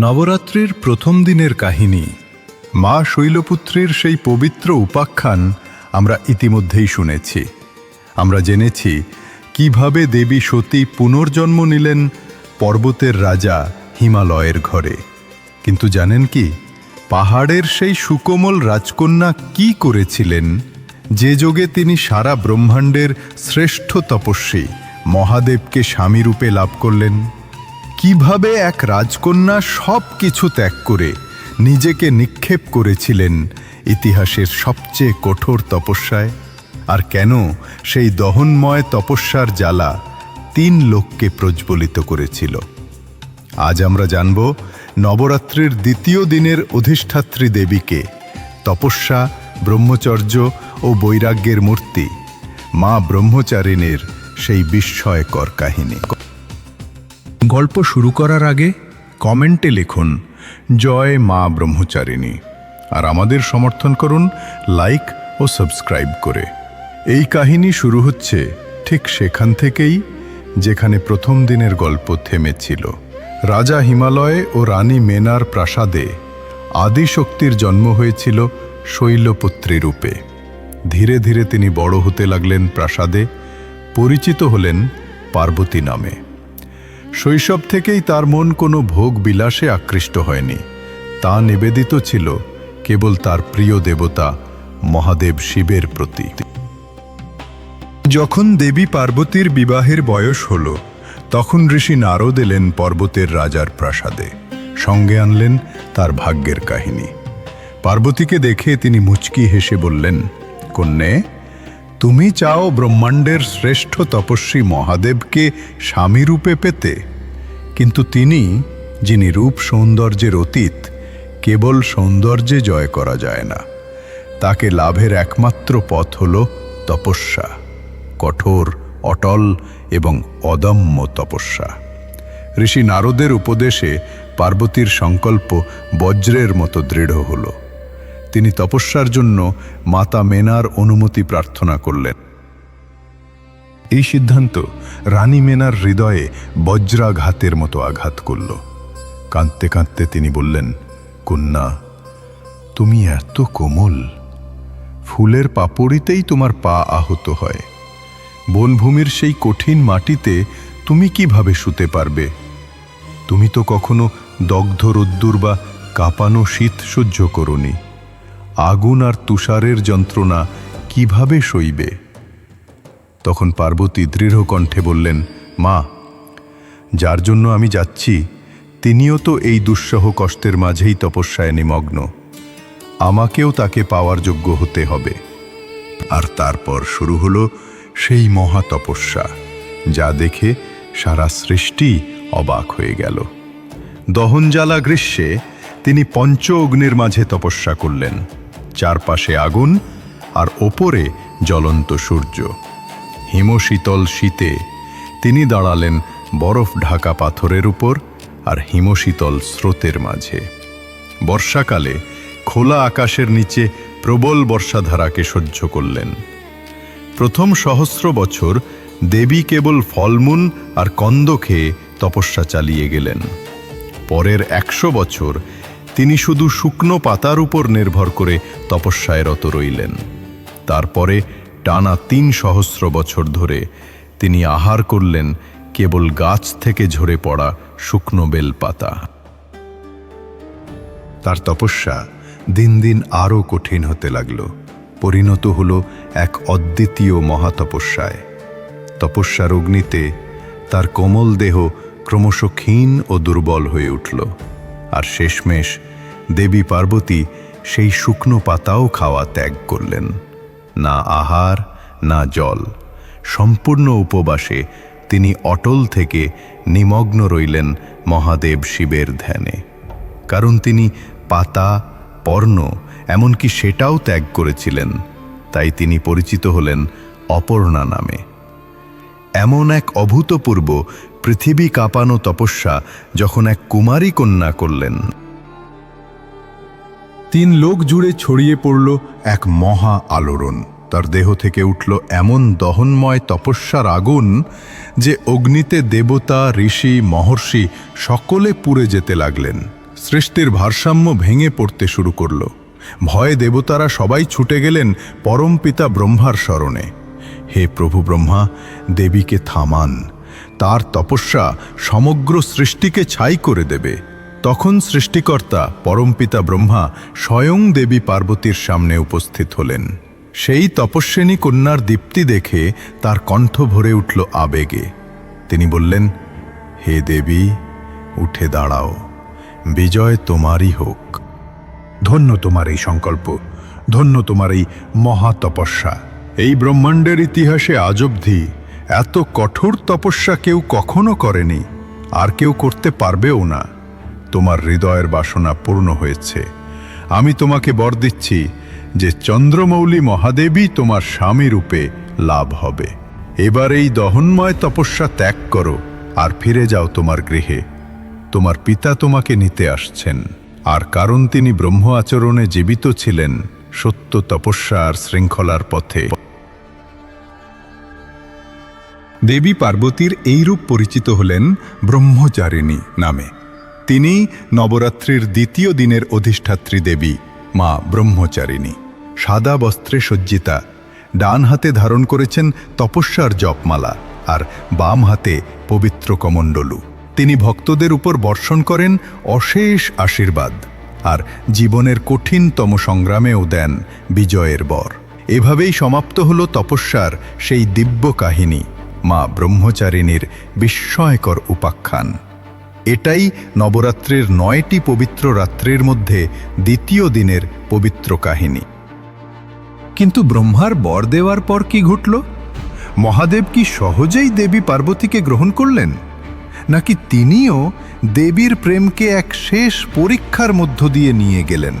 নবরাত্রির প্রথম দিনের কাহিনী। মা শৈলপুত্রের সেই পবিত্র উপাখ্যান আমরা ইতিমধ্যেই শুনেছি। আমরা জেনেছি কীভাবে দেবী সতী পুনর্জন্ম নিলেন পর্বতের রাজা হিমালয়ের ঘরে। কিন্তু জানেন কি, পাহাড়ের সেই সুকোমল রাজকন্যা কি করেছিলেন? যে যোগে তিনি সারা ব্রহ্মাণ্ডের শ্রেষ্ঠ তপস্বী মহাদেবকে স্বামীরূপে লাভ করলেন। কীভাবে এক রাজকন্যা সব কিছু ত্যাগ করে নিজেকে নিক্ষেপ করেছিলেন ইতিহাসের সবচেয়ে কঠোর তপস্যায়? আর কেন সেই দহনময় তপস্যার জ্বালা তিন লোককে প্রজ্বলিত করেছিল? আজ আমরা জানব নবরাত্রির দ্বিতীয় দিনের অধিষ্ঠাত্রী দেবীকে, তপস্যা, ব্রহ্মচর্য ও বৈরাগ্যের মূর্তি, মা ব্রহ্মচারিণীর সেই বিস্ময়কর কাহিনী। গল্প শুরু করার আগে কমেন্টে লিখুন, জয় মা ব্রহ্মচারিণী। আর আমাদের সমর্থন করুন, লাইক ও সাবস্ক্রাইব করে। এই কাহিনী শুরু হচ্ছে ঠিক সেখান থেকেই যেখানে প্রথম দিনের গল্প থেমেছিল। রাজা হিমালয় ও রানী মেনার প্রাসাদে আদিশক্তির জন্ম হয়েছিল শৈলপুত্রী রূপে। ধীরে ধীরে তিনি বড় হতে লাগলেন প্রাসাদে, পরিচিত হলেন পার্বতী নামে। শৈশব থেকেই তার মন কোনো ভোগ বিলাসে আকৃষ্ট হয়নি। তা নিবেদিত ছিল কেবল তার প্রিয় দেবতা মহাদেব শিবের প্রতি যখন দেবী পার্বতীর বিবাহের বয়স হল, তখন ঋষি নারদ এলেন পর্বতের রাজার প্রাসাদে, সঙ্গে আনলেন তার ভাগ্যের কাহিনী। পার্বতীকে দেখে তিনি মুচকি হেসে বললেন, কন্যে তুমি চাও ব্রহ্মাণ্ডের শ্রেষ্ঠ তপস্বী মহাদেবকে স্বামীরূপে পেতে। কিন্তু তিনি, যিনি রূপ সৌন্দর্যের অতীত, কেবল সৌন্দর্যে জয় করা যায় না। তাকে লাভের একমাত্র পথ হল তপস্যা, কঠোর, অটল এবং অদম্য তপস্যা। ঋষি নারদের উপদেশে পার্বতীর সংকল্প বজ্রের মতো দৃঢ় হলো। তিনি তপস্যার জন্য মাতা মেনার অনুমতি প্রার্থনা করলেন। এই সিদ্ধান্ত রানী মেনার হৃদয়ে বজ্রাঘাতের মতো আঘাত করল। কাঁদতে কাঁদতে তিনি বললেন, কন্যা, তুমি এত কোমল। ফুলের পাপড়িতেই তোমার পা আহত হয়। বনভূমির সেই কঠিন মাটিতে তুমি কীভাবে শুতে পারবে? তুমি তো কখনো দগ্ধ রোদ্দুর বা কাঁপানো শীত সহ্য করনি। আগুন আর তুষারের যন্ত্রণা কীভাবে সইবে? তখন পার্বতী দৃঢ় কণ্ঠে বললেন, মা, যার জন্য আমি যাচ্ছি, তিনিও তো এই দুঃসহ কষ্টের মাঝেই তপস্যায় নিমগ্ন। আমাকেও তাকে পাওয়ার যোগ্য হতে হবে। আর তারপর শুরু হলো সেই মহা তপস্যা, যা দেখে সারা সৃষ্টি অবাক হয়ে গেল। দহনজ্বালা গ্রীষ্মে তিনি পঞ্চ অগ্নির মাঝে তপস্যা করলেন। চারপাশে আগুন আর ওপরে জ্বলন্ত সূর্য। হিমশীতল শীতে তিনি দাঁড়ালেন বরফ ঢাকা পাথরের উপর আর হিমশীতল স্রোতের মাঝে। বর্ষাকালে খোলা আকাশের নিচে প্রবল বর্ষাধারাকে সহ্য করলেন। প্রথম সহস্র বছর দেবী কেবল ফলমূল আর কন্দ খেয়ে তপস্যা চালিয়ে গেলেন। পরের একশো বছর তিনি শুধু শুকনো পাতার উপর নির্ভর করে তপস্যায় রত রইলেন। তারপরে টানা তিন সহস্র বছর ধরে তিনি আহার করলেন কেবল গাছ থেকে ঝরে পড়া শুকনো বেল পাতা তার তপস্যা দিন দিন আরও কঠিন হতে লাগল। পরিণত হল এক অদ্বিতীয় মহাতপস্যায়। তপস্যার অগ্নিতে তার কোমল দেহ ক্রমশ ক্ষীণ ও দুর্বল হয়ে উঠল। আর শেষমেশ দেবী পার্বতী সেই শুকনো পাতাও খাওয়া ত্যাগ করলেন। না আহার, না জল। সম্পূর্ণ উপবাসে তিনি অটল থেকে নিমগ্ন রইলেন মহাদেব শিবের ধ্যানে। কারণ তিনি পাতা, পর্ণ, এমনকি সেটাও ত্যাগ করেছিলেন। তাই তিনি পরিচিত হলেন অপর্ণা নামে। এমন এক অভূতপূর্ব পৃথিবী কাঁপানো তপস্যা যখন এক কুমারী কন্যা করলেন। তিন লোক জুড়ে ছড়িয়ে পড়ল এক মহা আলোড়ন। তার দেহ থেকে উঠল এমন দহনময় তপস্যার আগুন যে অগ্নিতে দেবতা, ঋষি, মহর্ষি সকলে পুড়ে যেতে লাগলেন। সৃষ্টির ভারসাম্য ভেঙে পড়তে শুরু করল। ভয়ে দেবতারা সবাই ছুটে গেলেন পরমপিতা ব্রহ্মার স্মরণে হে প্রভু ব্রহ্মা, দেবীকে থামান। তার তপস্যা সমগ্র সৃষ্টিকে ছাই করে দেবে। তখন সৃষ্টিকর্তা পরমপিতা ব্রহ্মা স্বয়ং দেবী পার্বতীর সামনে উপস্থিত হলেন। সেই তপস্বিনী কন্যার দীপ্তি দেখে তার কণ্ঠ ভরে উঠল আবেগে। তিনি বললেন, হে দেবী, উঠে দাঁড়াও। বিজয় তোমারই হোক। ধন্য তোমার এই সংকল্প। ধন্য তোমার এই মহা তপস্যা এই ব্রহ্মাণ্ডের ইতিহাসে আজ অবধি এত কঠোর তপস্যা কেউ কখনো করেনি। আর কেউ করতে পারবেও না। তোমার হৃদয়ের বাসনা পূর্ণ হয়েছে। আমি তোমাকে বর দিচ্ছি যে চন্দ্রমৌলি মহাদেবী তোমার স্বামী রূপে লাভ হবে। এবার এই দহনময় তপস্যা ত্যাগ করো আর ফিরে যাও তোমার গৃহে। তোমার পিতা তোমাকে নিতে আসছেন। আর কারণ তিনি ব্রহ্ম আচরণে জীবিত ছিলেন, সত্য তপস্যা আর শৃঙ্খলার পথে। দেবী পার্বতীর এইরূপ পরিচিত হলেন ব্রহ্মচারিণী নামে। তিনি নবরাত্রির দ্বিতীয় দিনের অধিষ্ঠাত্রী দেবী, মা ব্রহ্মচারিণী। সাদা বস্ত্রে সজ্জিতা, ডান হাতে ধারণ করেছেন তপস্যার জপমালা আর বাম হাতে পবিত্র কমণ্ডলু। তিনি ভক্তদের উপর বর্ষণ করেন অশেষ আশীর্বাদ আর জীবনের কঠিনতম সংগ্রামেও দেন বিজয়ের বর। এভাবেই সমাপ্ত হল তপস্যার সেই দিব্য কাহিনী, মা ব্রহ্মচারিণীর বিস্ময়কর উপাখ্যান। এটাই নবরাত্রির নয়টি পবিত্র রাত্রির মধ্যে দ্বিতীয় দিনের পবিত্র কাহিনী। কিন্তু ব্রহ্মার বর দেওয়ার পর কি ঘটল? মহাদেব কি সহজেই দেবী পার্বতীকে গ্রহণ করলেন? নাকি তিনিও দেবীর প্রেমকে এক শেষ পরীক্ষার মধ্য দিয়ে নিয়ে গেলেন?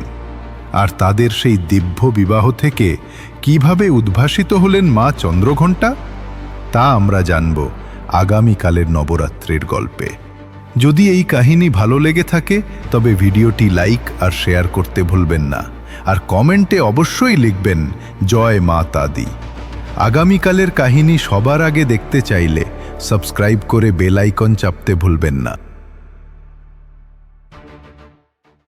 আর তাদের সেই দিব্য বিবাহ থেকে কীভাবে উদ্ভাসিত হলেন মা চন্দ্রঘণ্টা? তা আমরা জানব আগামীকালের নবরাত্রির গল্পে। যদি এই কাহিনী ভালো লেগে থাকে, তবে ভিডিওটি লাইক আর শেয়ার করতে ভুলবেন না। আর কমেন্টে অবশ্যই লিখবেন, জয় মা তাদি। আগামীকালের কাহিনী সবার আগে দেখতে চাইলে সাবস্ক্রাইব করে বেল আইকন চাপতে ভুলবেন না।